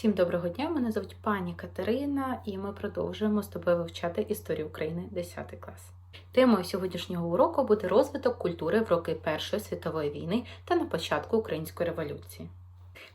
Всім доброго дня! Мене звуть пані Катерина, і ми продовжуємо з тобою вивчати історію України 10 клас. Темою сьогоднішнього уроку буде розвиток культури в роки Першої світової війни та на початку Української революції.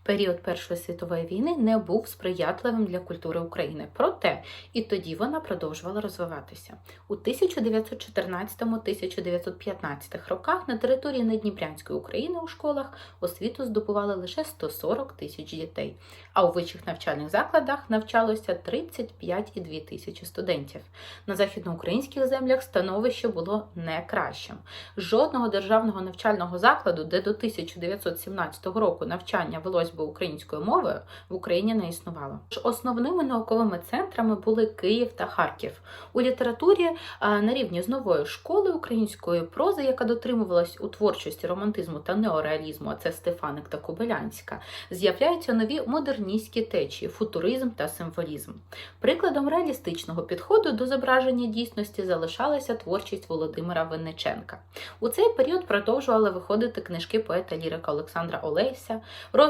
Період Першої світової війни не був сприятливим для культури України, проте і тоді вона продовжувала розвиватися. У 1914-1915 роках на території Надніпрянської України у школах освіту здобували лише 140 тисяч дітей, а у вищих навчальних закладах навчалося 35,2 тисячі студентів. На західноукраїнських землях становище було не кращим. Жодного державного навчального закладу, де до 1917 року навчання велось би українською мовою, в Україні не існувало. Основними науковими центрами були Київ та Харків. У літературі на рівні з новою школою української прози, яка дотримувалась у творчості романтизму та неореалізму, а це Стефаник та Кобилянська, з'являються нові модерністські течії, футуризм та символізм. Прикладом реалістичного підходу до зображення дійсності залишалася творчість Володимира Винниченка. У цей період продовжували виходити книжки поета лірика Олександра Олеся,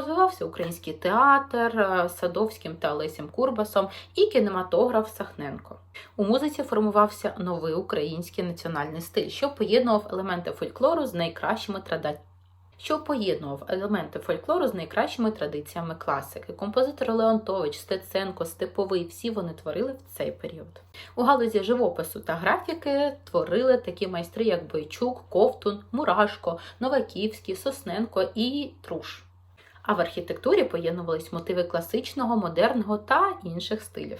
розвивався український театр е, Садовським та Олесем Курбасом і кінематограф Сахненко. У музиці формувався новий український національний стиль, що поєднував елементи фольклору з найкращими традиціями що поєднував елементи фольклору з найкращими традиціями класики. Композитор Леонтович, Стеценко, Степовий всі вони творили в цей період. У галузі живопису та графіки творили такі майстри, як Бойчук, Ковтун, Мурашко, Новаківський, Сосненко і Труш. А в архітектурі поєднувались мотиви класичного, модерного та інших стилів.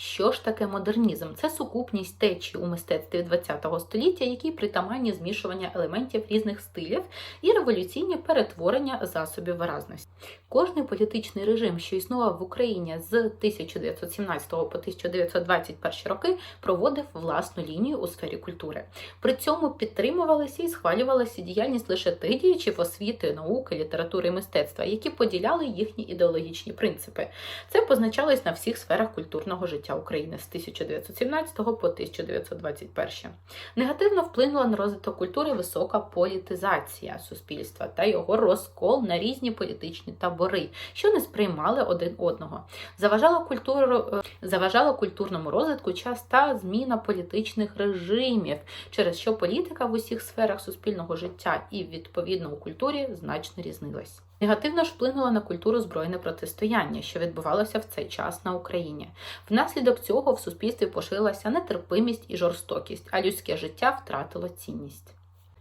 Що ж таке модернізм? Це сукупність течій у мистецтві ХХ століття, які притаманні змішування елементів різних стилів і революційні перетворення засобів виразності. Кожний політичний режим, що існував в Україні з 1917 по 1921 роки, проводив власну лінію у сфері культури. При цьому підтримувалася і схвалювалася діяльність лише тих діячів освіти, науки, літератури і мистецтва, які поділяли їхні ідеологічні принципи. Це позначалось на всіх сферах культурного життя України з 1917 по 1921. Негативно вплинула на розвиток культури висока політизація суспільства та його розкол на різні політичні табори, що не сприймали один одного. Заважала культуру, заважала культурному розвитку часта зміна політичних режимів, через що політика в усіх сферах суспільного життя і відповідно у культурі значно різнилась. Негативно ж вплинуло на культуру збройне протистояння, що відбувалося в цей час на Україні. Внаслідок цього в суспільстві поширилася нетерпимість і жорстокість, а людське життя втратило цінність.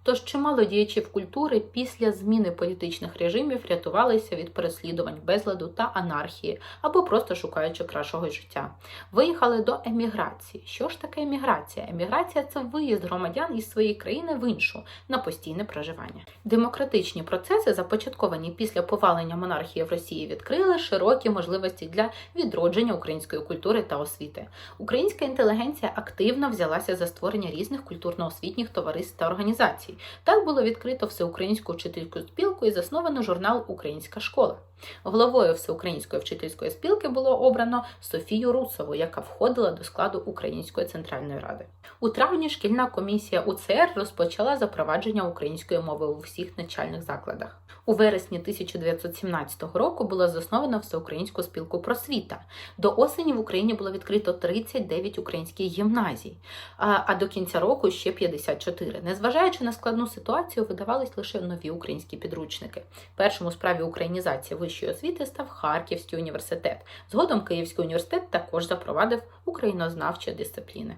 Тож чимало діячів культури після зміни політичних режимів рятувалися від переслідувань безладу та анархії або просто шукаючи кращого життя. Виїхали до еміграції. Що ж таке еміграція? Еміграція це виїзд громадян із своєї країни в іншу на постійне проживання. Демократичні процеси, започатковані після повалення монархії в Росії, відкрили широкі можливості для відродження української культури та освіти. Українська інтелігенція активно взялася за створення різних культурно-освітніх товариств та організацій. Так було відкрито всеукраїнську вчительську спілку і засновано журнал Українська школа. Головою всеукраїнської вчительської спілки було обрано Софію Русову, яка входила до складу Української центральної ради. У травні шкільна комісія УЦР розпочала запровадження української мови у всіх навчальних закладах. У вересні 1917 року було засновано всеукраїнську спілку просвіта. До осені в Україні було відкрито 39 українських гімназій, а до кінця року ще 54. Незважаючи на складну ситуацію, видавались лише нові українські підручники. Першим у справі українізації вищої освіти став Харківський університет. Згодом Київський університет також запровадив українознавчі дисципліни.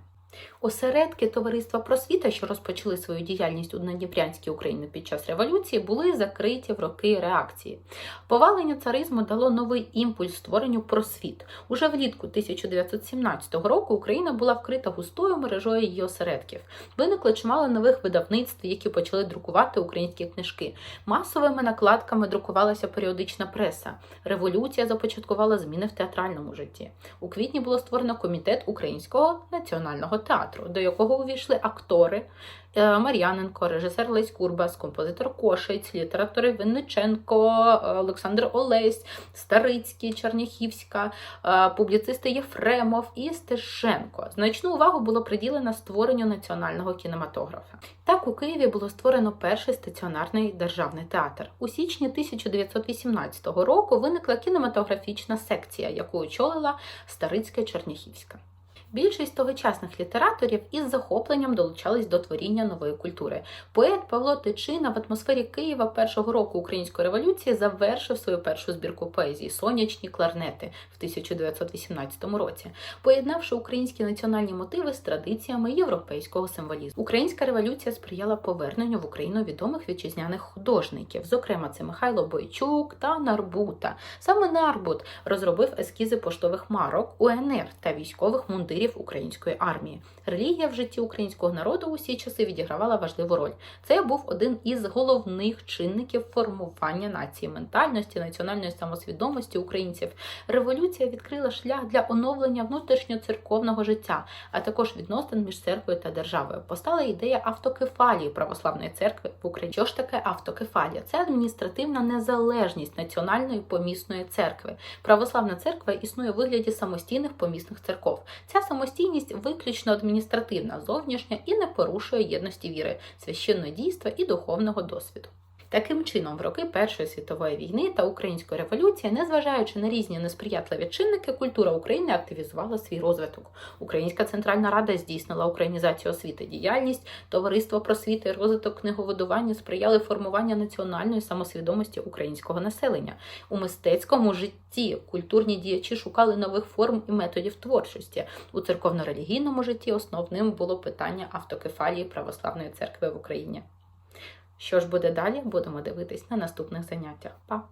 Осередки товариства просвіта, що розпочали свою діяльність у Надніпрянській Україні під час революції, були закриті в роки реакції. Повалення царизму дало новий імпульс створенню просвіт. Уже влітку 1917 року Україна була вкрита густою мережою її осередків. Виникло чимало нових видавництв, які почали друкувати українські книжки. Масовими накладками друкувалася періодична преса. Революція започаткувала зміни в театральному житті. У квітні було створено комітет Українського національного театру, до якого увійшли актори е, Мар'яненко, режисер Лесь Курбас, композитор Кошиць, літератори Винниченко, Олександр Олесь, Старицький, Черняхівська, е, публіцисти Єфремов і Стешенко. Значну увагу було приділено створенню національного кінематографа. Так у Києві було створено перший стаціонарний державний театр. У січні 1918 року виникла кінематографічна секція, яку очолила Старицька Черняхівська. Більшість тогочасних літераторів із захопленням долучались до творіння нової культури. Поет Павло Тичина в атмосфері Києва першого року української революції завершив свою першу збірку поезії Сонячні кларнети в 1918 році, поєднавши українські національні мотиви з традиціями європейського символізму. Українська революція сприяла поверненню в Україну відомих вітчизняних художників, зокрема це Михайло Бойчук та Нарбута. Саме Нарбут розробив ескізи поштових марок УНР та військових мундирів української армії. Релігія в житті українського народу у всі часи відігравала важливу роль. Це був один із головних чинників формування нації, ментальності, національної самосвідомості українців. Революція відкрила шлях для оновлення внутрішньоцерковного життя, а також відносин між церквою та державою. Постала ідея автокефалії православної церкви в Україні. Що ж таке автокефалія? Це адміністративна незалежність національної помісної церкви. Православна церква існує у вигляді самостійних помісних церков. Ця самостійність виключно адміністративна, зовнішня і не порушує єдності віри, священного дійства і духовного досвіду. Таким чином, в роки Першої світової війни та української революції, незважаючи на різні несприятливі чинники, культура України активізувала свій розвиток. Українська центральна рада здійснила українізацію освіти, діяльність, товариство просвіти, розвиток книговидування сприяли формуванню національної самосвідомості українського населення. У мистецькому житті культурні діячі шукали нових форм і методів творчості. У церковно-релігійному житті основним було питання автокефалії православної церкви в Україні. Що ж буде далі, будемо дивитись на наступних заняттях. Па!